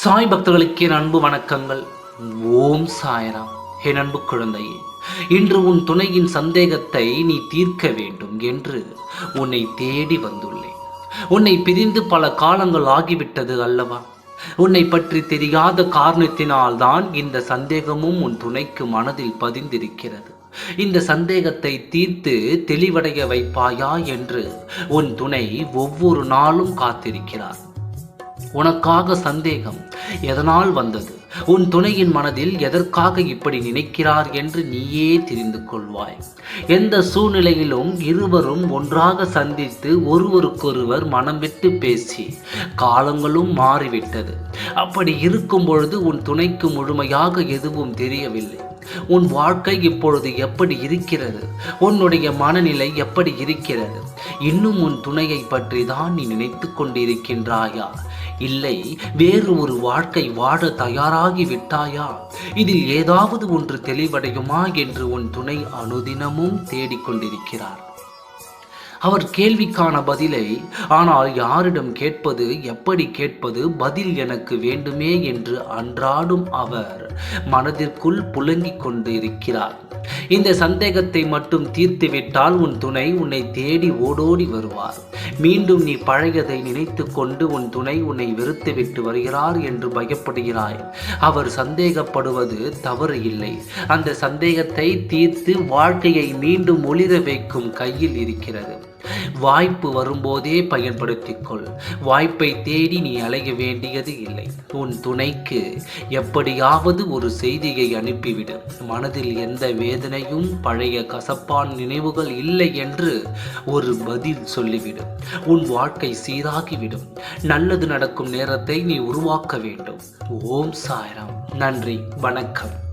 சாய் பக்தர்களுக்கு என் அன்பு வணக்கங்கள். ஓம் சாய்ராம். என் அன்பு குழந்தையே இன்று உன் துணையின் சந்தேகத்தை நீ தீர்க்க வேண்டும் என்று உன்னை தேடி வந்துள்ளேன். உன்னை பிரிந்து பல காலங்கள் ஆகிவிட்டது அல்லவா? உன்னை பற்றி தெரியாத காரணத்தினால்தான் இந்த சந்தேகமும் உன் துணைக்கு மனதில் பதிந்திருக்கிறது. இந்த சந்தேகத்தை தீர்த்து தெளிவடைய வைப்பாயா என்று உன் துணை ஒவ்வொரு நாளும் காத்திருக்கிறார். உனக்காக சந்தேகம் எதனால் வந்தது? உன் துணையின் மனதில் எதற்காக இப்படி நினைக்கிறார் என்று நீயே தெரிந்து கொள்வாய். எந்த சூழ்நிலையிலும் இருவரும் ஒன்றாக சந்தித்து ஒருவருக்கொருவர் மனம் விட்டு பேசி காலங்களும் மாறிவிட்டது. அப்படி இருக்கும் பொழுது உன் துணைக்கு முழுமையாக எதுவும் தெரியவில்லை. உன் வாழ்க்கை இப்பொழுது எப்படி இருக்கிறது? உன்னுடைய மனநிலை எப்படி இருக்கிறது? இன்னும் உன் துணையை பற்றி தான் நீ நினைத்து கொண்டிருக்கின்றாயா? இல்லை வேறு ஒரு வாழ்க்கை வாழ தயாராகி விட்டாயா? இதில் ஏதாவது ஒன்று தெளிவடையுமா என்று உன் துணை அனுதினமும் தேடிக்கொண்டிருக்கிறார் அவர் கேள்விக்கான பதிலை ஆனால் யாரிடம் கேட்பது எப்படி கேட்பது பதில் எனக்கு வேண்டுமே? என்று அன்றாடும் அவர் மனதிற்குள் புலங்கிக் கொண்டு இருக்கிறார் இந்த சந்தேகத்தை மட்டும் தீர்த்துவிட்டால் உன் துணை உன்னை தேடி ஓடோடி வருவார். மீண்டும் நீ பழையதை நினைத்து கொண்டு உன் துணை உன்னை வெறுத்துவிட்டு வருகிறார் என்று பயப்படுகிறாய். அவர் சந்தேகப்படுவது தவறு இல்லை. அந்த சந்தேகத்தை தீர்த்து வாழ்க்கையை மீண்டும் ஒளிர வைக்கும் கையில் இருக்கிறது. வாய்ப்பு வரும்போதே பயன்படுத்திக்கொள். வாய்ப்பை தேடி நீ அலைய வேண்டியது இல்லை. உன் துணைக்கு எப்படியாவது ஒரு செய்தியை அனுப்பிவிடு. மனதில் எந்த வேதனையும் பழைய கசப்பான் நினைவுகள் இல்லை என்று ஒரு பதில் சொல்லிவிடும் உன் வாழ்க்கை சீராகிவிடும். நல்லது நடக்கும் நேரத்தை நீ உருவாக்க வேண்டும். ஓம் சாய்ராம். நன்றி. வணக்கம்.